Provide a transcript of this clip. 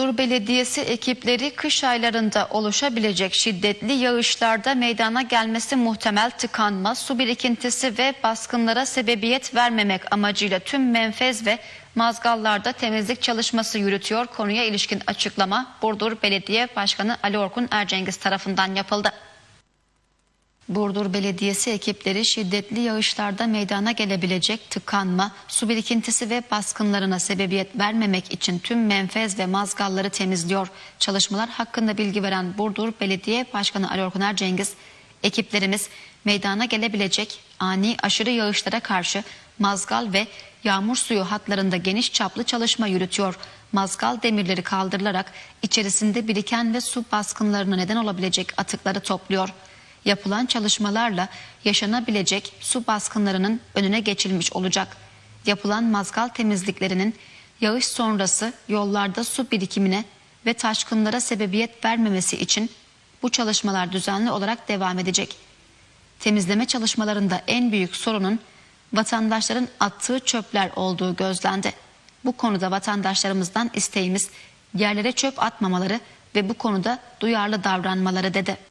Burdur Belediyesi ekipleri kış aylarında oluşabilecek şiddetli yağışlarda meydana gelmesi muhtemel tıkanma, su birikintisi ve baskınlara sebebiyet vermemek amacıyla tüm menfez ve mazgallarda temizlik çalışması yürütüyor. Konuya ilişkin açıklama Burdur Belediye Başkanı Ali Orkun Ercengiz tarafından yapıldı. Burdur Belediyesi ekipleri şiddetli yağışlarda meydana gelebilecek tıkanma, su birikintisi ve baskınlarına sebebiyet vermemek için tüm menfez ve mazgalları temizliyor. Çalışmalar hakkında bilgi veren Burdur Belediye Başkanı Ali Orkun Ercengiz, ekiplerimiz meydana gelebilecek ani aşırı yağışlara karşı mazgal ve yağmur suyu hatlarında geniş çaplı çalışma yürütüyor. Mazgal demirleri kaldırılarak içerisinde biriken ve su baskınlarına neden olabilecek atıkları topluyor. Yapılan çalışmalarla yaşanabilecek su baskınlarının önüne geçilmiş olacak. Yapılan mazgal temizliklerinin yağış sonrası yollarda su birikimine ve taşkınlara sebebiyet vermemesi için bu çalışmalar düzenli olarak devam edecek. Temizleme çalışmalarında en büyük sorunun vatandaşların attığı çöpler olduğu gözlendi. Bu konuda vatandaşlarımızdan isteğimiz yerlere çöp atmamaları ve bu konuda duyarlı davranmaları dedi.